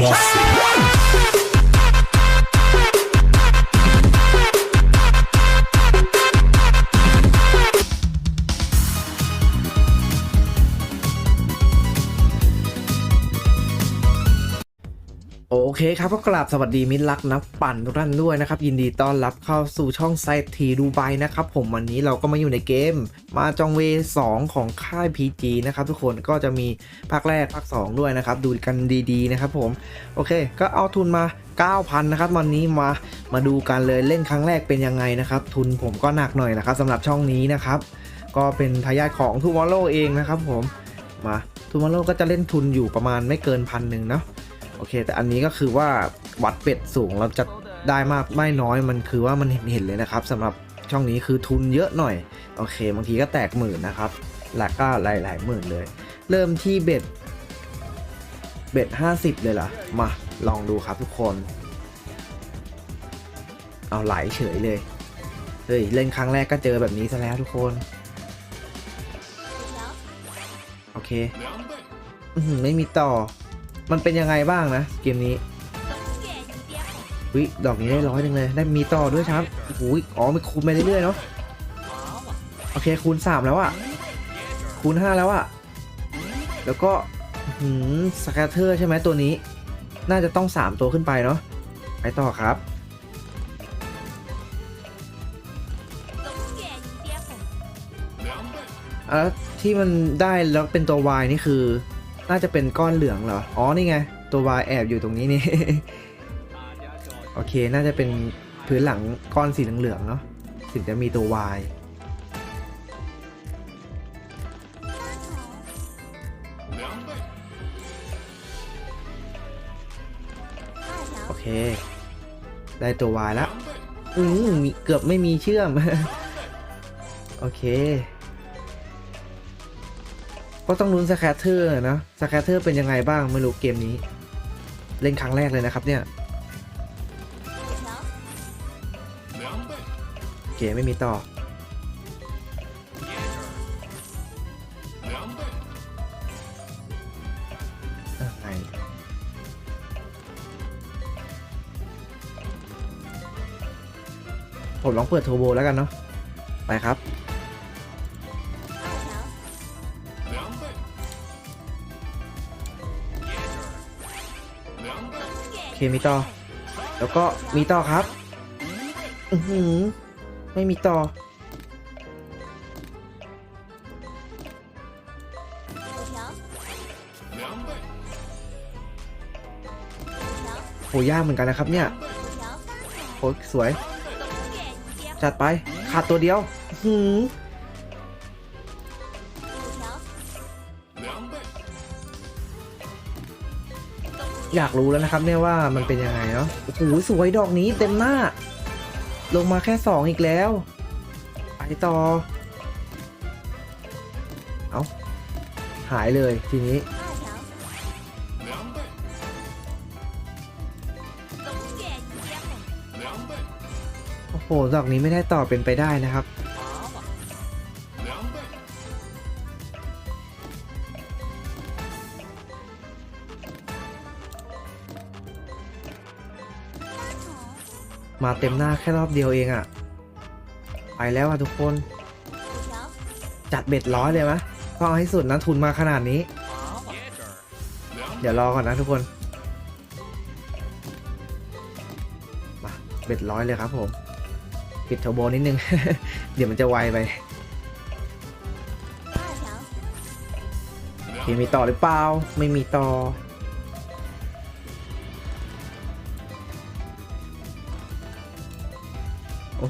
Mossi. เคครับก็กราบสวัสดีมิตรรักนักปั่นทุกท่านด้วยนะครับ ยินดีต้อนรับเข้าสู่ช่องไซทีดูไบนะครับ ผมวันนี้เราก็มาอยู่ในเกม มาจองเว2ของค่าย PG นะครับ ทุกคนก็จะมีภาคแรกภาค 2 ด้วยนะครับ ดูกันดีๆนะครับผมโอเค ก็เอาทุนมา 9,000 นะครับวันนี้มามาดูกันเลยเล่นครั้งแรกเป็นยังไงนะครับ ทุนผมก็หนักหน่อยนะครับสำหรับช่องนี้นะครับ ก็เป็นทายาทของ Tomorrow เองนะครับผมมา Tomorrow ก็จะเล่นทุนอยู่ประมาณไม่เกินพันหนึ่งเนาะ โอเค แต่อันนี้ก็คือว่าวัดเป็ดสูงเราจะได้มากไม่น้อยมันคือว่ามันเห็นเห็นเลยนะครับสำหรับช่องนี้คือทุนเยอะหน่อย โอเค บางทีก็แตกหมื่นนะครับหลักก็หลายหลายหมื่นเลย เริ่มที่เบ็ดเบ็ดห้าสิบเลยเหรอมาลองดูครับทุกคน เอาไหลเฉยเลยเฮ้ยเล่นครั้งแรกก็เจอแบบนี้ซะแล้วทุกคนโอเคไม่มีต่อ มันเป็นยังไงบ้างนะเกมนี้วิดอกนี้ได้ร้อยหนึ่งเลย ได้มีต่อด้วยครับโอ้โหอ๋อมันคูณไปเรื่อยๆเนาะโอเคคูณสามแล้วอะคูณห้าแล้วอะแล้วก็หืมสแกตเตอร์ใช่ไหมตัวนี้ น่าจะต้องสามตัวขึ้นไปเนาะไปต่อครับแล้วที่มันได้แล้วเป็นตัว Y นี่คือ น่าจะเป็นก้อนเหลืองเหรอ อ๋อ นี่ไง ตัว Y แอบอยู่ตรงนี้นี่ โอเค น่าจะเป็นพื้นหลังก้อนสีเหลืองๆเนาะ ถึงจะมีตัว Y โอเค ได้ตัว Y แล้ว อืมมีเกือบไม่มีเชื่อม โอเค ก็ต้องลุ้นสแคตเตอร์นะสแคตเตอร์เป็นยังไงบ้างไม่รู้เกมนี้ เล่นครั้งแรกเลยนะครับเนี่ยโอเคไม่มีต่ออะไหนผมลองเปิดโทโบแล้วกันเนาะไปครับ เคมีต่อ แล้วก็มีต่อครับ อือหือ ไม่มีต่อ โหยากเหมือนกันนะครับเนี่ยโหสวย จัดไป ขาดตัวเดียวอื้อหือ อยากรู้แล้วนะครับเนี่ยว่ามันเป็นยังไงเนาะโอ้โหสวยดอกนี้เต็มหน้า ลงมาแค่สองอีกแล้ว ไปต่อ เอาหายเลยทีนี้ โอ้โหดอกนี้ไม่ได้ต่อเป็นไปได้นะครับ มาเต็มหน้าแค่รอบเดียวเองอะ่ะไปแล้วอะทุกคน จัดเบ็ดร้อยเลยไหมต้องเอาให้สุดนะทุนมาขนาดนี้ เดี๋ยวรอก่อนนะทุกคน มาเบ็ดร้อยเลยครับผม ปิดเทอร์โบนิดนึง เดี๋ยวมันจะไวไปโอเคมีต่อหรือเปล่า ไม่มีต่อ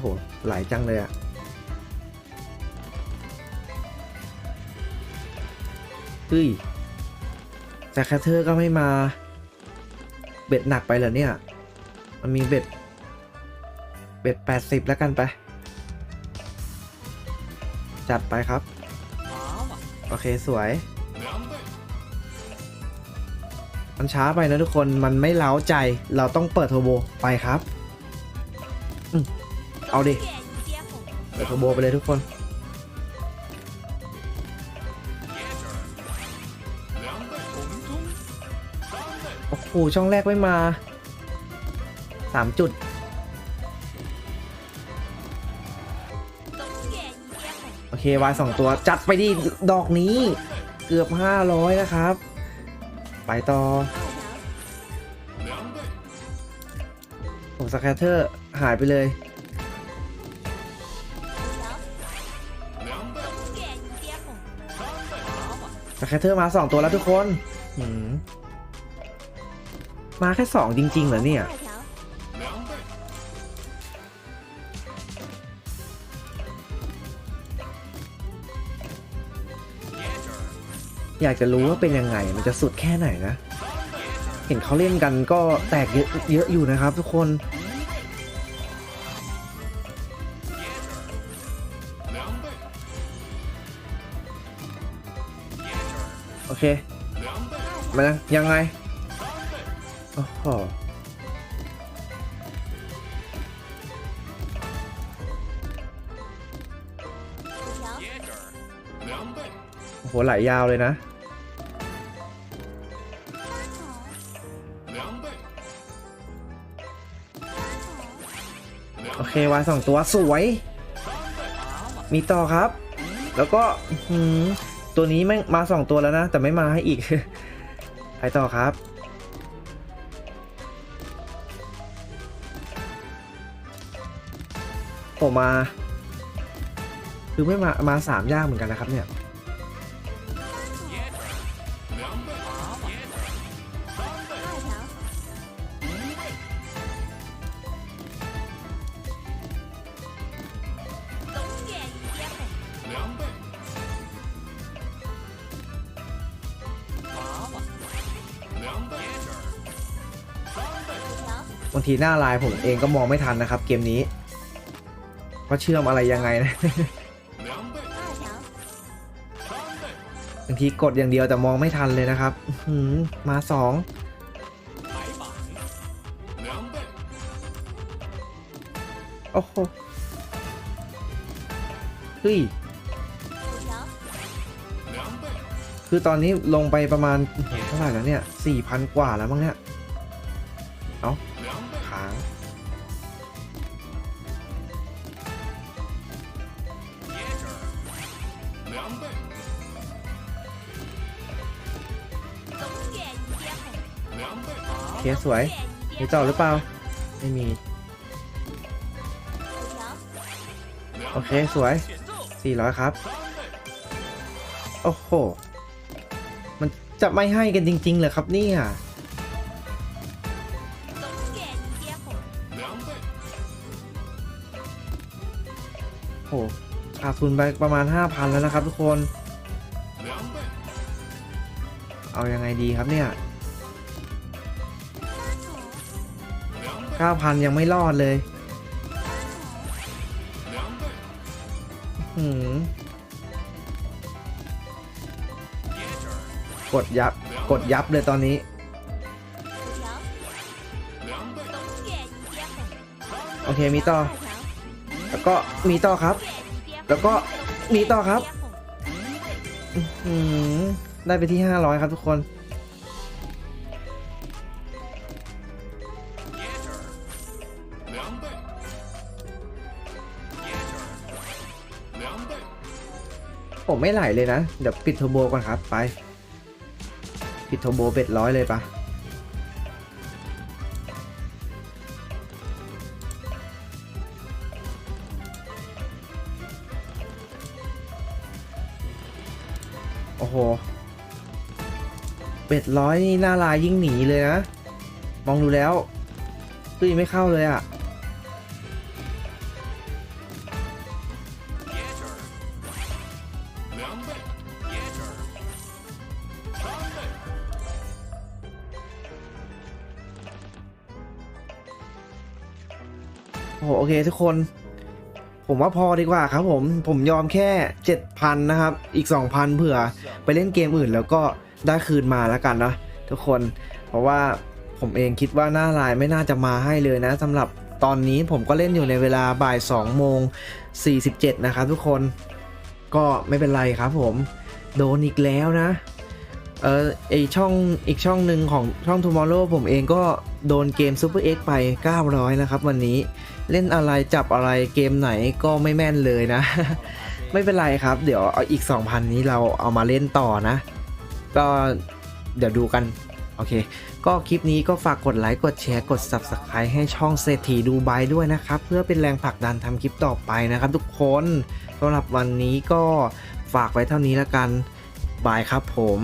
โอ้โหไหลจังเลยอะเฮ้ย แต่แคทเธอร์ก็ไม่มา เบ็ดหนักไปเหรอเนี่ย มันมีเบ็ด เบ็ดแปดสิบแล้วกันไป จัดไปครับ โอเคสวย มันช้าไปนะทุกคน มันไม่เล้าใจ เราต้องเปิดโทรโบไปครับ เอาดิเปิดโทรโบไปเลยทุกคน โอ้โห ช่องแรกไม่มาสามจุด โอเควายสองตัวจัดไปดิดอกนี้ เกือบ500นะครับ ไปต่อโอ้สแคเตอร์หายไปเลย สแคตเตอร์มา2ตัวแล้วทุกคนมาแค่2จริง ๆ เหรอเนี่ยอยากจะรู้ว่าเป็นยังไง มันจะสุดแค่ไหนนะ เห็นเขาเล่นกันก็แตกเยอะเยอะอยู่นะครับทุกคน โอเค มานะยังไง โอ้โหโอ้โหไหลยาวเลยนะโอเควายสองตัวสวย มีต่อครับ แล้วก็อื้อหือ ตัวนี้แม่งมาสองตัวแล้วนะ แต่ไม่มาให้อีก ไปต่อครับ โอมา คือไม่มา มาสามยากเหมือนกันนะครับเนี่ย บางทีหน้าลน์ผมเองก็มองไม่ทันนะครับ เกมนี้ว่าเชื่อมอะไรยังไงนะบางทีกดอย่างเดียวแต่มองไม่ทันเลยนะครับมาสองโอ้โหเฮ้ยคือตอนนี้ลงไปประมาณเท่าไหร่แล้วเนี่ยสี่พันกว่าแล้วมั้งเนี่ย เอ้าค้างโอเคสวย มีต่อหรือเปล่า ไม่มี โอเค สวย 400 ครับ โอ้โห มันจะไม่ให้กันจริงๆเหรอครับเนี่ย หขาดทุนไปประมาณ 5,000 แล้วนะครับทุกคน เอาอยังไงดีครับเนี่ย 9,000 ยังไม่รอดเลยหืมกดยับ กดยับเลยตอนนี้ โอเค มีต่อ แล้วก็มีต่อครับ แล้วก็มีต่อครับได้ไปที่500ครับทุกคน ผมไม่ไหลเลยนะ เดี๋ยวปิดเทอร์โบก่อนครับ ไป ปิดเทอร์โบเบ็ดร้อยเลยปะ โอ้โหเป็ดร้อยนี่หน้าลายยิ่งหนีเลยนะ มองดูแล้วตุ้ยไม่เข้าเลยอะ่ะโอ้โหโอเคทุกคน ผมว่าพอดีกว่าครับผมผมยอมแค่ 7,000 นะครับ อีก 2,000 เผื่อไปเล่นเกมอื่นแล้วก็ได้คืนมาแล้วกันนะทุกคนเพราะว่าผมเองคิดว่าหน้าลน์ไม่น่าจะมาให้เลยนะสำหรับตอนนี้ผมก็เล่นอยู่ในเวลาบ่าย2โมง47 นะครับทุกคนก็ไม่เป็นไรครับผมโดนอีกแล้วนะเออไอช่องอีกช่องหนึ่งของช่อง Tomorrow ผมเองก็โดนเกม Super X ไป 900นะครับวันนี้ เล่นอะไรจับอะไรเกมไหนก็ไม่แม่นเลยนะ ไม่เป็นไรครับ เดี๋ยวเอาอีก 2,000 นี้เราเอามาเล่นต่อนะ ก็เดี๋ยวดูกัน โอเค ก็คลิปนี้ก็ฝากกดไลค์ กดแชร์ กด Subscribe ให้ช่องเศรษฐีดูไบด้วยนะครับ เพื่อเป็นแรงผลักดันทำคลิปต่อไปนะครับทุกคนสำหรับวันนี้ก็ฝากไว้เท่านี้แล้วกันบายครับผม